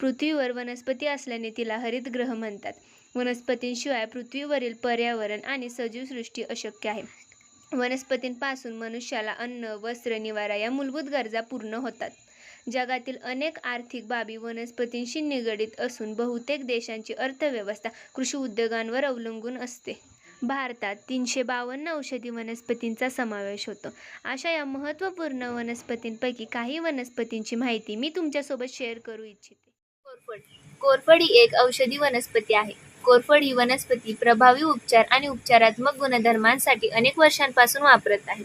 पृथ्वीवर वनस्पती असल्याने तिला हरितगृह म्हणतात. वनस्पतींशिवाय पृथ्वीवरील पर्यावरण आणि सजीवसृष्टी अशक्य आहे. वनस्पतींपासून मनुष्याला अन्न, वस्त्र, निवारा या मूलभूत गरजा पूर्ण होतात. जगातील अनेक आर्थिक बाबी वनस्पतींशी निगडीत असून बहुतेक देशांची अर्थव्यवस्था कृषी उद्योगांवर अवलंबून असते. भारतात तीनशे बावन्न औषधी वनस्पतींचा समावेश होतो. अशा या महत्त्वपूर्ण वनस्पतींपैकी काही वनस्पतींची माहिती मी तुमच्यासोबत शेअर करू इच्छिते. कोरफड कोरफड ही एक औषधी वनस्पती आहे. कोरफड ही वनस्पती प्रभावी उपचार आणि उपचारात्मक गुणधर्मांसाठी अनेक वर्षांपासून वापरत आहे.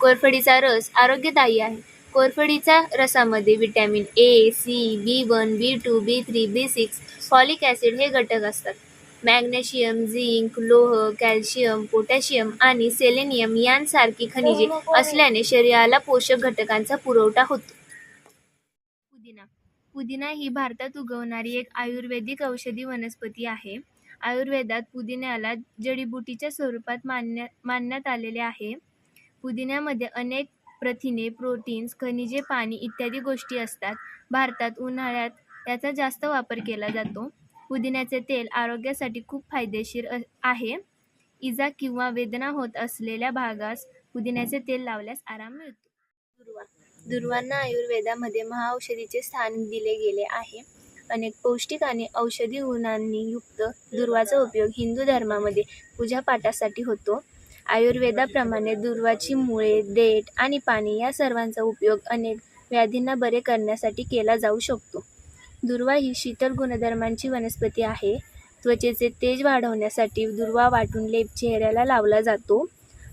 कोरफडीचा रस आरोग्यदायी आहे. कोरफडीच्या रसामध्ये vitamin A, C, B one, B two, B three, B six, folic acid हे घटक असतात. मॅग्नेशियम, झिंक, लोह, कॅल्शियम, पोटॅशियम आणि सेलेनियम यांसारखी खनिजे असल्याने शरीराला पोषक घटकांचा पुरवठा होतो. पुदिना पुदिना ही भारतात उगवणारी एक आयुर्वेदिक औषधी वनस्पती आहे. आयुर्वेदात पुदिन्याला जडीबुटीच्या स्वरूपात मानण्यात आलेले आहे. पुदिन्यामध्ये अनेक प्रथिने, प्रोटीन्स, खनिजे, पाणी इत्यादी गोष्टी असतात. भारतात उन्हाळ्यात याचा जास्त वापर केला जातो. पुदिन्याचे तेल आरोग्यासाठी खूप फायदेशीर आहे. इजा किंवा वेदना होत असलेल्या भागास पुदिन्याचे तेल लावल्यास आराम मिळतो. दुर्वांना दूर्वांना आयुर्वेदामध्ये महाऔषधीचे स्थान दिले गेले आहे. अनेक पौष्टिक आणि औषधी गुणांनी युक्त दुर्वाचा उपयोग हिंदू धर्मामध्ये पूजापाठासाठी होतो. आयुर्वेदाप्रमाणे दुर्वाची मुळे, देठ आणि पाणी या सर्वांचा उपयोग अनेक व्याधींना बरे करण्यासाठी केला जाऊ शकतो. दुर्वा ही शीतल गुणधर्मांची वनस्पती आहे. त्वचेचे तेज वाढवण्यासाठी दुर्वा वाटून लेप चेहऱ्याला लावला जातो.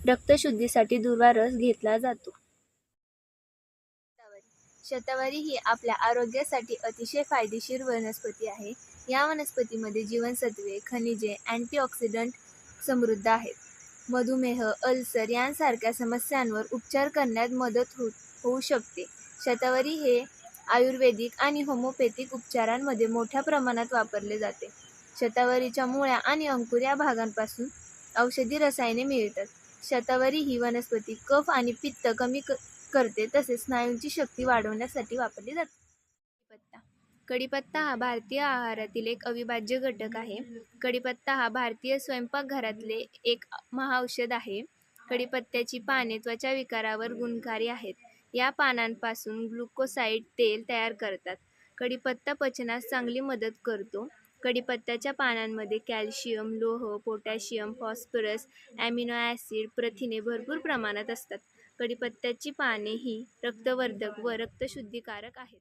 रक्तशुद्धीसाठी दुर्वा रस घेतला जातो. शतावरी ही आपल्या आरोग्यासाठी अतिशय फायदेशीर वनस्पती आहे. या वनस्पतीमध्ये जीवनसत्त्वे, खनिजे, अँटीऑक्सिडंट समृद्ध आहेत. मधुमेह, अल्सर यांसारख्या समस्यांवर उपचार करण्यात मदत हो होऊ शकते. शतावरी हे आयुर्वेदिक आणि होमोपॅथिक उपचारांमध्ये मोठ्या प्रमाणात वापरले जाते. शतावरीच्या मुळ्या आणि अंकुर या भागांपासून औषधी रसायने मिळतात. शतावरी ही वनस्पती कफ आणि पित्त कमी क करते तसेच स्नायूंची शक्ती वाढवण्यासाठी वापरली जाते. कडीपत्ता कडीपत्ता हा भारतीय आहारातील एक अविभाज्य घटक आहे. कडीपत्ता हा भारतीय स्वयंपाकघरातले एक महाऔषध आहे. कडीपत्त्याची पाने त्वचा विकारावर गुणकारी आहेत. या पानांपासून ग्लुकोसाइड तेल तयार करतात. कडीपत्ता पचनास चांगली मदत करतो. कडीपत्त्याच्या पानांमध्ये कॅल्शियम, लोह, पोटॅशियम, फॉस्फरस, ॲमिनो ॲसिड, प्रथिने भरपूर प्रमाणात असतात. कढीपत्त्याची पाने ही रक्तवर्धक व रक्तशुद्धीकारक आहेत.